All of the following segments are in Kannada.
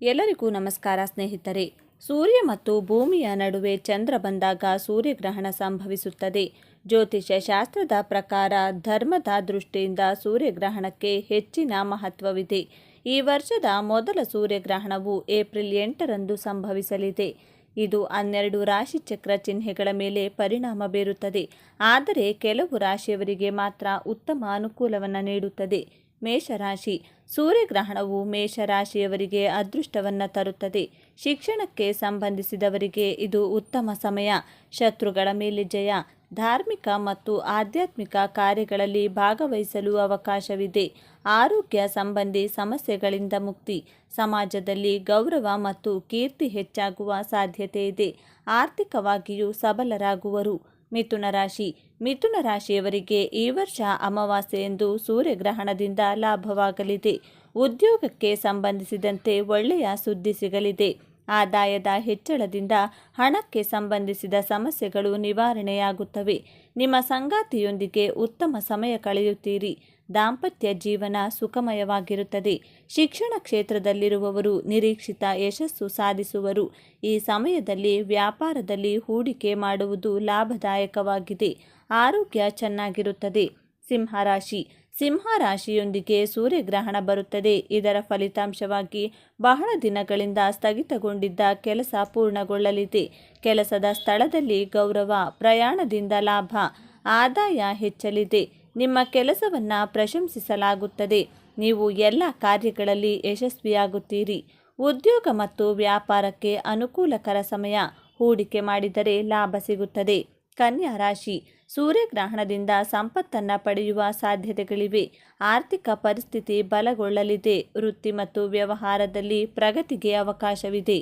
ಎಲ್ಲರಿಗೂ ನಮಸ್ಕಾರ ಸ್ನೇಹಿತರೆ. ಸೂರ್ಯ ಮತ್ತು ಭೂಮಿಯ ನಡುವೆ ಚಂದ್ರ ಬಂದಾಗ ಸೂರ್ಯಗ್ರಹಣ ಸಂಭವಿಸುತ್ತದೆ. ಜ್ಯೋತಿಷ್ಯ ಶಾಸ್ತ್ರದ ಪ್ರಕಾರ ಧರ್ಮದ ದೃಷ್ಟಿಯಿಂದ ಸೂರ್ಯಗ್ರಹಣಕ್ಕೆ ಹೆಚ್ಚಿನ ಮಹತ್ವವಿದೆ. ಈ ವರ್ಷದ ಮೊದಲ ಸೂರ್ಯಗ್ರಹಣವು ಏಪ್ರಿಲ್ ಎಂಟರಂದು ಸಂಭವಿಸಲಿದೆ. ಇದು ಹನ್ನೆರಡು ರಾಶಿಚಕ್ರ ಚಿಹ್ನೆಗಳ ಮೇಲೆ ಪರಿಣಾಮ ಬೀರುತ್ತದೆ. ಆದರೆ ಕೆಲವು ರಾಶಿಯವರಿಗೆ ಮಾತ್ರ ಉತ್ತಮ ಅನುಕೂಲವನ್ನು ನೀಡುತ್ತದೆ. ಮೇಷರಾಶಿ. ಸೂರ್ಯಗ್ರಹಣವು ಮೇಷರಾಶಿಯವರಿಗೆ ಅದೃಷ್ಟವನ್ನು ತರುತ್ತದೆ. ಶಿಕ್ಷಣಕ್ಕೆ ಸಂಬಂಧಿಸಿದವರಿಗೆ ಇದು ಉತ್ತಮ ಸಮಯ. ಶತ್ರುಗಳ ಮೇಲೆ ಜಯ. ಧಾರ್ಮಿಕ ಮತ್ತು ಆಧ್ಯಾತ್ಮಿಕ ಕಾರ್ಯಗಳಲ್ಲಿ ಭಾಗವಹಿಸಲು ಅವಕಾಶವಿದೆ. ಆರೋಗ್ಯ ಸಂಬಂಧಿ ಸಮಸ್ಯೆಗಳಿಂದ ಮುಕ್ತಿ. ಸಮಾಜದಲ್ಲಿ ಗೌರವ ಮತ್ತು ಕೀರ್ತಿ ಹೆಚ್ಚಾಗುವ ಸಾಧ್ಯತೆ ಇದೆ. ಆರ್ಥಿಕವಾಗಿಯೂ ಸಬಲರಾಗುವರು. ಮಿಥುನ ರಾಶಿ. ಮಿಥುನ ರಾಶಿಯವರಿಗೆ ಈ ವರ್ಷ ಅಮಾವಾಸ್ಯೆಯಂದು ಸೂರ್ಯಗ್ರಹಣದಿಂದ ಲಾಭವಾಗಲಿದೆ. ಉದ್ಯೋಗಕ್ಕೆ ಸಂಬಂಧಿಸಿದಂತೆ ಒಳ್ಳೆಯ ಸುದ್ದಿ ಸಿಗಲಿದೆ. ಆದಾಯದ ಹೆಚ್ಚಳದಿಂದ ಹಣಕ್ಕೆ ಸಂಬಂಧಿಸಿದ ಸಮಸ್ಯೆಗಳು ನಿವಾರಣೆಯಾಗುತ್ತವೆ. ನಿಮ್ಮ ಸಂಗಾತಿಯೊಂದಿಗೆ ಉತ್ತಮ ಸಮಯ ಕಳೆಯುತ್ತೀರಿ. ದಾಂಪತ್ಯ ಜೀವನ ಸುಖಮಯವಾಗಿರುತ್ತದೆ. ಶಿಕ್ಷಣ ಕ್ಷೇತ್ರದಲ್ಲಿರುವವರು ನಿರೀಕ್ಷಿತ ಯಶಸ್ಸು ಸಾಧಿಸುವರು. ಈ ಸಮಯದಲ್ಲಿ ವ್ಯಾಪಾರದಲ್ಲಿ ಹೂಡಿಕೆ ಮಾಡುವುದು ಲಾಭದಾಯಕವಾಗಿದೆ. ಆರೋಗ್ಯ ಚೆನ್ನಾಗಿರುತ್ತದೆ. ಸಿಂಹರಾಶಿ. ಸಿಂಹರಾಶಿಯೊಂದಿಗೆ ಸೂರ್ಯಗ್ರಹಣ ಬರುತ್ತದೆ. ಇದರ ಫಲಿತಾಂಶವಾಗಿ ಬಹಳ ದಿನಗಳಿಂದ ಸ್ಥಗಿತಗೊಂಡಿದ್ದ ಕೆಲಸ ಪೂರ್ಣಗೊಳ್ಳಲಿದೆ. ಕೆಲಸದ ಸ್ಥಳದಲ್ಲಿ ಗೌರವ, ಪ್ರಯಾಣದಿಂದ ಲಾಭ, ಆದಾಯ ಹೆಚ್ಚಲಿದೆ. ನಿಮ್ಮ ಕೆಲಸವನ್ನು ಪ್ರಶಂಸಿಸಲಾಗುತ್ತದೆ. ನೀವು ಎಲ್ಲ ಕಾರ್ಯಗಳಲ್ಲಿ ಯಶಸ್ವಿಯಾಗುತ್ತೀರಿ. ಉದ್ಯೋಗ ಮತ್ತು ವ್ಯಾಪಾರಕ್ಕೆ ಅನುಕೂಲಕರ ಸಮಯ. ಹೂಡಿಕೆ ಮಾಡಿದರೆ ಲಾಭ ಸಿಗುತ್ತದೆ. ಕನ್ಯಾ ರಾಶಿ. ಸೂರ್ಯಗ್ರಹಣದಿಂದ ಸಂಪತ್ತನ್ನು ಪಡೆಯುವ ಸಾಧ್ಯತೆಗಳಿವೆ. ಆರ್ಥಿಕ ಪರಿಸ್ಥಿತಿ ಬಲಗೊಳ್ಳಲಿದೆ. ವೃತ್ತಿ ಮತ್ತು ವ್ಯವಹಾರದಲ್ಲಿ ಪ್ರಗತಿಗೆ ಅವಕಾಶವಿದೆ.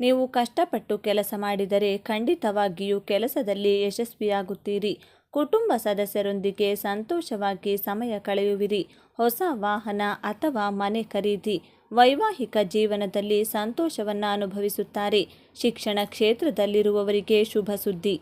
ನೀವು ಕಷ್ಟಪಟ್ಟು ಕೆಲಸ ಮಾಡಿದರೆ ಖಂಡಿತವಾಗಿಯೂ ಕೆಲಸದಲ್ಲಿ ಯಶಸ್ವಿಯಾಗುತ್ತೀರಿ. ಕುಟುಂಬ ಸದಸ್ಯರೊಂದಿಗೆ ಸಂತೋಷವಾಗಿ ಸಮಯ ಕಳೆಯುವಿರಿ. ಹೊಸ ವಾಹನ ಅಥವಾ ಮನೆ ಖರೀದಿ ವೈವಾಹಿಕ ಜೀವನದಲ್ಲಿ ಸಂತೋಷವನ್ನು ಅನುಭವಿಸುತ್ತಾರೆ. ಶಿಕ್ಷಣ ಕ್ಷೇತ್ರದಲ್ಲಿರುವವರಿಗೆ ಶುಭ ಸುದ್ದಿ.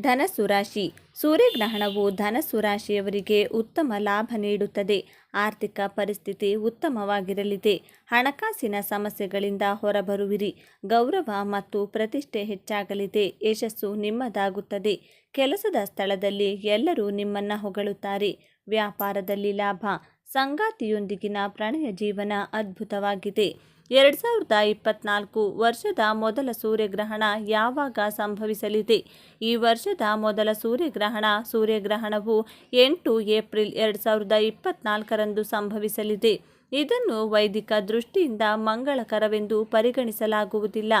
ಧನಸ್ಸು ರಾಶಿ. ಸೂರ್ಯಗ್ರಹಣವು ಧನಸು ರಾಶಿಯವರಿಗೆ ಉತ್ತಮ ಲಾಭ ನೀಡುತ್ತದೆ. ಆರ್ಥಿಕ ಪರಿಸ್ಥಿತಿ ಉತ್ತಮವಾಗಿರಲಿದೆ. ಹಣಕಾಸಿನ ಸಮಸ್ಯೆಗಳಿಂದ ಹೊರಬರುವಿರಿ. ಗೌರವ ಮತ್ತು ಪ್ರತಿಷ್ಠೆ ಹೆಚ್ಚಾಗಲಿದೆ. ಯಶಸ್ಸು ನಿಮ್ಮದಾಗುತ್ತದೆ. ಕೆಲಸದ ಸ್ಥಳದಲ್ಲಿ ಎಲ್ಲರೂ ನಿಮ್ಮನ್ನು ಹೊಗಳುತ್ತಾರೆ. ವ್ಯಾಪಾರದಲ್ಲಿ ಲಾಭ. ಸಂಗಾತಿಯೊಂದಿಗಿನ ಪ್ರಣಯ ಜೀವನ ಅದ್ಭುತವಾಗಿದೆ. ಎರಡು ಸಾವಿರದ ಇಪ್ಪತ್ನಾಲ್ಕು ವರ್ಷದ ಮೊದಲ ಸೂರ್ಯಗ್ರಹಣ ಯಾವಾಗ ಸಂಭವಿಸಲಿದೆ? ಈ ವರ್ಷದ ಮೊದಲ ಸೂರ್ಯಗ್ರಹಣ ಸೂರ್ಯಗ್ರಹಣವು ಎಂಟು ಏಪ್ರಿಲ್ ಎರಡು ಸಾವಿರದ ಇಪ್ಪತ್ನಾಲ್ಕರಂದು ಸಂಭವಿಸಲಿದೆ. ಇದನ್ನು ವೈದಿಕ ದೃಷ್ಟಿಯಿಂದ ಮಂಗಳಕರವೆಂದು ಪರಿಗಣಿಸಲಾಗುವುದಿಲ್ಲ.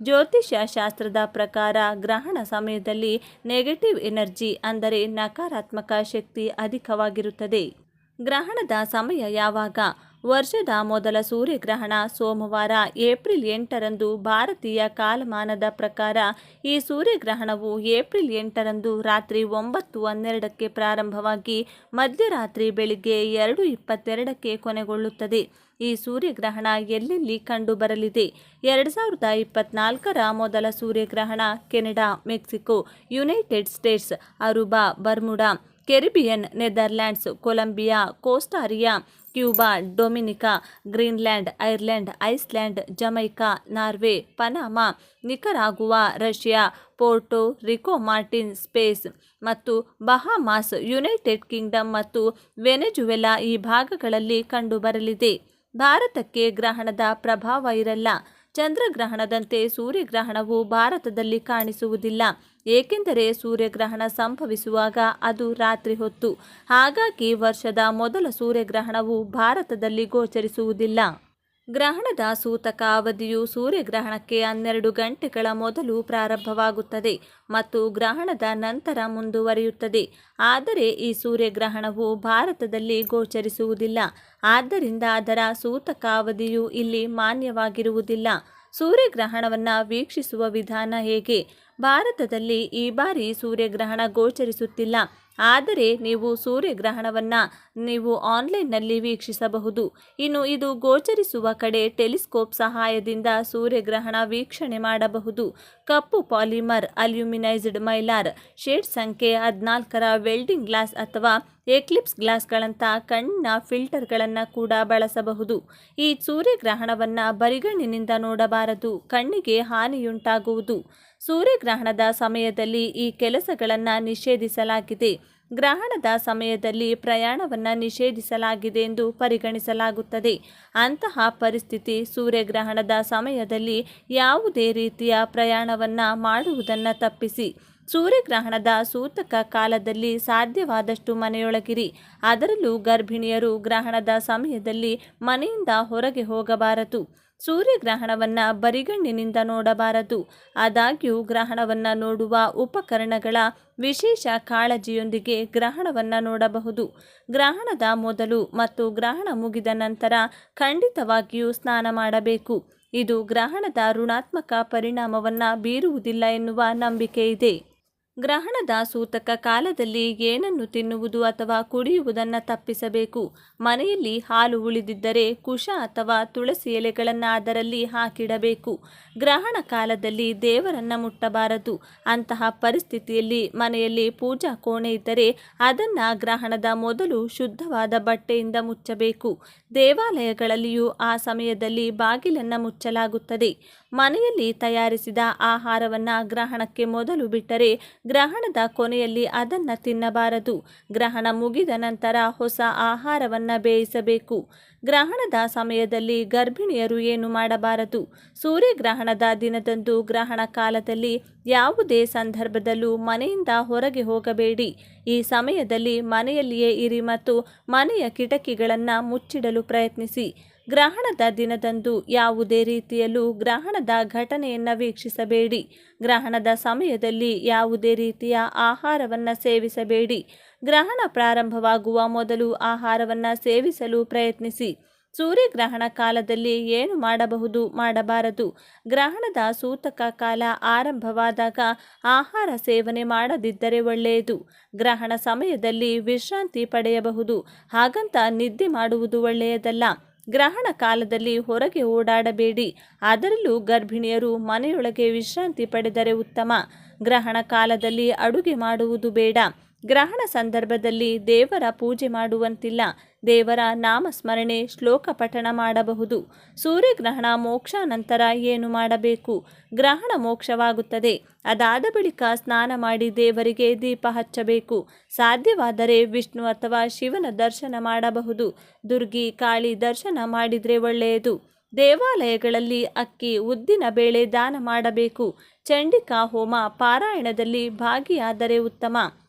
ಜ್ಯೋತಿಷ್ಯ ಶಾಸ್ತ್ರದ ಪ್ರಕಾರ ಗ್ರಹಣ ಸಮಯದಲ್ಲಿ ನೆಗೆಟಿವ್ ಎನರ್ಜಿ ಅಂದರೆ ನಕಾರಾತ್ಮಕ ಶಕ್ತಿ ಅಧಿಕವಾಗಿರುತ್ತದೆ. ಗ್ರಹಣದ ಸಮಯ ಯಾವಾಗ? ವರ್ಷದ ಮೊದಲ ಸೂರ್ಯಗ್ರಹಣ ಸೋಮವಾರ, ಏಪ್ರಿಲ್ ಎಂಟರಂದು ಭಾರತೀಯ ಕಾಲಮಾನದ ಪ್ರಕಾರ ಈ ಸೂರ್ಯಗ್ರಹಣವು ಏಪ್ರಿಲ್ ಎಂಟರಂದು ರಾತ್ರಿ ಒಂಬತ್ತು ಹನ್ನೆರಡಕ್ಕೆ ಪ್ರಾರಂಭವಾಗಿ ಮಧ್ಯರಾತ್ರಿ ಬೆಳಿಗ್ಗೆ ಎರಡು ಇಪ್ಪತ್ತೆರಡಕ್ಕೆ ಕೊನೆಗೊಳ್ಳುತ್ತದೆ. ಈ ಸೂರ್ಯಗ್ರಹಣ ಎಲ್ಲೆಲ್ಲಿ ಕಂಡುಬರಲಿದೆ? ಎರಡು ಸಾವಿರದ ಇಪ್ಪತ್ನಾಲ್ಕರ ಮೊದಲ ಸೂರ್ಯಗ್ರಹಣ Canada, Mexico, United States, Aruba, Bermuda Caribbean, Netherlands, Colombia Costa Rica Cuba, Dominica, Greenland, Ireland Iceland Jamaica, Norway, Panama, Nicaragua, Russia, Puerto Rico Martin, Spain ಮತ್ತು ಬಹಾಮಾಸ್, ಯುನೈಟೆಡ್ ಕಿಂಗ್ಡಮ್ ಮತ್ತು ವೆನೆಜುವೆಲಾ ಈ ಭಾಗಗಳಲ್ಲಿ ಕಂಡುಬರಲಿದೆ. ಭಾರತಕ್ಕೆ ಗ್ರಹಣದ ಪ್ರಭಾವ ಇರಲ್ಲ. ಚಂದ್ರಗ್ರಹಣದಂತೆ ಸೂರ್ಯಗ್ರಹಣವು ಭಾರತದಲ್ಲಿ ಕಾಣಿಸುವುದಿಲ್ಲ. ಏಕೆಂದರೆ ಸೂರ್ಯಗ್ರಹಣ ಸಂಭವಿಸುವಾಗ ಅದು ರಾತ್ರಿ ಹೊತ್ತು. ಹಾಗಾಗಿ ವರ್ಷದ ಮೊದಲ ಸೂರ್ಯಗ್ರಹಣವು ಭಾರತದಲ್ಲಿ ಗೋಚರಿಸುವುದಿಲ್ಲ. ಗ್ರಹಣದ ಸೂತಕ ಅವಧಿಯು ಸೂರ್ಯಗ್ರಹಣಕ್ಕೆ ಹನ್ನೆರಡು ಗಂಟೆಗಳ ಮೊದಲು ಪ್ರಾರಂಭವಾಗುತ್ತದೆ ಮತ್ತು ಗ್ರಹಣದ ನಂತರ ಮುಂದುವರಿಯುತ್ತದೆ. ಆದರೆ ಈ ಸೂರ್ಯಗ್ರಹಣವು ಭಾರತದಲ್ಲಿ ಗೋಚರಿಸುವುದಿಲ್ಲ. ಆದ್ದರಿಂದ ಅದರ ಸೂತಕ ಅವಧಿಯು ಇಲ್ಲಿ ಮಾನ್ಯವಾಗಿರುವುದಿಲ್ಲ. ಸೂರ್ಯಗ್ರಹಣವನ್ನು ವೀಕ್ಷಿಸುವ ವಿಧಾನ ಹೇಗೆ? ಭಾರತದಲ್ಲಿ ಈ ಬಾರಿ ಸೂರ್ಯಗ್ರಹಣ ಗೋಚರಿಸುತ್ತಿಲ್ಲ. ಆದರೆ ನೀವು ಸೂರ್ಯಗ್ರಹಣವನ್ನು ನೀವು ಆನ್ಲೈನ್ನಲ್ಲಿ ವೀಕ್ಷಿಸಬಹುದು. ಇನ್ನು ಇದು ಗೋಚರಿಸುವ ಕಡೆ ಟೆಲಿಸ್ಕೋಪ್ ಸಹಾಯದಿಂದ ಸೂರ್ಯಗ್ರಹಣ ವೀಕ್ಷಣೆ ಮಾಡಬಹುದು. ಕಪ್ಪು ಪಾಲಿಮರ್, ಅಲ್ಯೂಮಿನೈಸ್ಡ್ ಮೈಲಾರ್, ಶೇಡ್ ಸಂಖ್ಯೆ ಹದಿನಾಲ್ಕರ ವೆಲ್ಡಿಂಗ್ ಗ್ಲಾಸ್ ಅಥವಾ ಎಕ್ಲಿಪ್ಸ್ ಗ್ಲಾಸ್ಗಳಂಥ ಕಣ್ಣಿನ ಫಿಲ್ಟರ್ಗಳನ್ನು ಕೂಡ ಬಳಸಬಹುದು. ಈ ಸೂರ್ಯಗ್ರಹಣವನ್ನು ಬರಿಗಣ್ಣಿನಿಂದ ನೋಡಬಾರದು, ಕಣ್ಣಿಗೆ ಹಾನಿಯುಂಟಾಗುವುದು. ಸೂರ್ಯಗ್ರಹಣದ ಸಮಯದಲ್ಲಿ ಈ ಕೆಲಸಗಳನ್ನು ನಿಷೇಧಿಸಲಾಗಿದೆ. ಗ್ರಹಣದ ಸಮಯದಲ್ಲಿ ಪ್ರಯಾಣವನ್ನು ನಿಷೇಧಿಸಲಾಗಿದೆ ಎಂದು ಪರಿಗಣಿಸಲಾಗುತ್ತದೆ. ಅಂತಹ ಪರಿಸ್ಥಿತಿ ಸೂರ್ಯಗ್ರಹಣದ ಸಮಯದಲ್ಲಿ ಯಾವುದೇ ರೀತಿಯ ಪ್ರಯಾಣವನ್ನು ಮಾಡುವುದನ್ನು ತಪ್ಪಿಸಿ. ಸೂರ್ಯಗ್ರಹಣದ ಸೂತಕ ಕಾಲದಲ್ಲಿ ಸಾಧ್ಯವಾದಷ್ಟು ಮನೆಯೊಳಗಿರಿ. ಅದರಲ್ಲೂ ಗರ್ಭಿಣಿಯರು ಗ್ರಹಣದ ಸಮಯದಲ್ಲಿ ಮನೆಯಿಂದ ಹೊರಗೆ ಹೋಗಬಾರದು. ಸೂರ್ಯಗ್ರಹಣವನ್ನು ಬರಿಗಣ್ಣಿನಿಂದ ನೋಡಬಾರದು. ಆದಾಗ್ಯೂ ಗ್ರಹಣವನ್ನು ನೋಡುವ ಉಪಕರಣಗಳ ವಿಶೇಷ ಕಾಳಜಿಯೊಂದಿಗೆ ಗ್ರಹಣವನ್ನು ನೋಡಬಹುದು. ಗ್ರಹಣದ ಮೊದಲು ಮತ್ತು ಗ್ರಹಣ ಮುಗಿದ ನಂತರ ಖಂಡಿತವಾಗಿಯೂ ಸ್ನಾನ ಮಾಡಬೇಕು. ಇದು ಗ್ರಹಣದ ಋಣಾತ್ಮಕ ಪರಿಣಾಮವನ್ನು ಬೀರುವುದಿಲ್ಲ ಎನ್ನುವ ನಂಬಿಕೆ ಇದೆ ಗ್ರಹಣದ ಸೂತಕ ಕಾಲದಲ್ಲಿ ಏನನ್ನು ತಿನ್ನುವುದು ಅಥವಾ ಕುಡಿಯುವುದನ್ನು ತಪ್ಪಿಸಬೇಕು? ಮನೆಯಲ್ಲಿ ಹಾಲು ಉಳಿದಿದ್ದರೆ ಕುಶ ಅಥವಾ ತುಳಸಿ ಎಲೆಗಳನ್ನು ಅದರಲ್ಲಿ ಹಾಕಿಡಬೇಕು. ಗ್ರಹಣ ಕಾಲದಲ್ಲಿ ದೇವರನ್ನು ಮುಟ್ಟಬಾರದು. ಅಂತಹ ಪರಿಸ್ಥಿತಿಯಲ್ಲಿ ಮನೆಯಲ್ಲಿ ಪೂಜಾ ಕೋಣೆ ಇದ್ದರೆ ಅದನ್ನು ಗ್ರಹಣದ ಮೊದಲು ಶುದ್ಧವಾದ ಬಟ್ಟೆಯಿಂದ ಮುಚ್ಚಬೇಕು. ದೇವಾಲಯಗಳಲ್ಲಿಯೂ ಆ ಸಮಯದಲ್ಲಿ ಬಾಗಿಲನ್ನು ಮುಚ್ಚಲಾಗುತ್ತದೆ. ಮನೆಯಲ್ಲಿ ತಯಾರಿಸಿದ ಆಹಾರವನ್ನು ಗ್ರಹಣಕ್ಕೆ ಮೊದಲು ಬಿಟ್ಟರೆ ಗ್ರಹಣದ ಕೊನೆಯಲ್ಲಿ ಅದನ್ನು ತಿನ್ನಬಾರದು. ಗ್ರಹಣ ಮುಗಿದ ನಂತರ ಹೊಸ ಆಹಾರವನ್ನು ಬೇಯಿಸಬೇಕು. ಗ್ರಹಣದ ಸಮಯದಲ್ಲಿ ಗರ್ಭಿಣಿಯರು ಏನು ಮಾಡಬಾರದು? ಸೂರ್ಯಗ್ರಹಣದ ದಿನದಂದು ಗ್ರಹಣ ಕಾಲದಲ್ಲಿ ಯಾವುದೇ ಸಂದರ್ಭದಲ್ಲೂ ಮನೆಯಿಂದ ಹೊರಗೆ ಹೋಗಬೇಡಿ. ಈ ಸಮಯದಲ್ಲಿ ಮನೆಯಲ್ಲಿಯೇ ಇರಿ ಮತ್ತು ಮನೆಯ ಕಿಟಕಿಗಳನ್ನು ಮುಚ್ಚಿಡಲು ಪ್ರಯತ್ನಿಸಿ. ಗ್ರಹಣದ ದಿನದಂದು ಯಾವುದೇ ರೀತಿಯಲ್ಲೂ ಗ್ರಹಣದ ಘಟನೆಯನ್ನು ವೀಕ್ಷಿಸಬೇಡಿ. ಗ್ರಹಣದ ಸಮಯದಲ್ಲಿ ಯಾವುದೇ ರೀತಿಯ ಆಹಾರವನ್ನು ಸೇವಿಸಬೇಡಿ. ಗ್ರಹಣ ಪ್ರಾರಂಭವಾಗುವ ಮೊದಲು ಆಹಾರವನ್ನು ಸೇವಿಸಲು ಪ್ರಯತ್ನಿಸಿ. ಸೂರ್ಯಗ್ರಹಣ ಕಾಲದಲ್ಲಿ ಏನು ಮಾಡಬಹುದು ಮಾಡಬಾರದು. ಗ್ರಹಣದ ಸೂತಕ ಕಾಲ ಆರಂಭವಾದಾಗ ಆಹಾರ ಸೇವನೆ ಮಾಡದಿದ್ದರೆ ಒಳ್ಳೆಯದು. ಗ್ರಹಣ ಸಮಯದಲ್ಲಿ ವಿಶ್ರಾಂತಿ ಪಡೆಯಬಹುದು. ಹಾಗಂತ ನಿದ್ದೆ ಮಾಡುವುದು ಒಳ್ಳೆಯದಲ್ಲ. ಗ್ರಹಣ ಕಾಲದಲ್ಲಿ ಹೊರಗೆ ಓಡಾಡಬೇಡಿ. ಅದರಲ್ಲೂ ಗರ್ಭಿಣಿಯರು ಮನೆಯೊಳಗೆ ವಿಶ್ರಾಂತಿ ಪಡೆದರೆ ಉತ್ತಮ. ಗ್ರಹಣ ಕಾಲದಲ್ಲಿ ಅಡುಗೆ ಮಾಡುವುದು ಬೇಡ. ಗ್ರಹಣ ಸಂದರ್ಭದಲ್ಲಿ ದೇವರ ಪೂಜೆ ಮಾಡುವಂತಿಲ್ಲ. ದೇವರ ನಾಮಸ್ಮರಣೆ ಶ್ಲೋಕ ಪಠಣ ಮಾಡಬಹುದು. ಸೂರ್ಯಗ್ರಹಣ ಮೋಕ್ಷ ನಂತರ ಏನು ಮಾಡಬೇಕು? ಗ್ರಹಣ ಮೋಕ್ಷವಾಗುತ್ತದೆ. ಅದಾದ ಬಳಿಕ ಸ್ನಾನ ಮಾಡಿ ದೇವರಿಗೆ ದೀಪ ಹಚ್ಚಬೇಕು. ಸಾಧ್ಯವಾದರೆ ವಿಷ್ಣು ಅಥವಾ ಶಿವನ ದರ್ಶನ ಮಾಡಬಹುದು. ದುರ್ಗಿ ಕಾಳಿ ದರ್ಶನ ಮಾಡಿದರೆ ಒಳ್ಳೆಯದು. ದೇವಾಲಯಗಳಲ್ಲಿ ಅಕ್ಕಿ, ಉದ್ದಿನ ಬೇಳೆ ದಾನ ಮಾಡಬೇಕು. ಚಂಡಿಕಾ ಹೋಮ ಪಾರಾಯಣದಲ್ಲಿ ಭಾಗಿಯಾದರೆ ಉತ್ತಮ.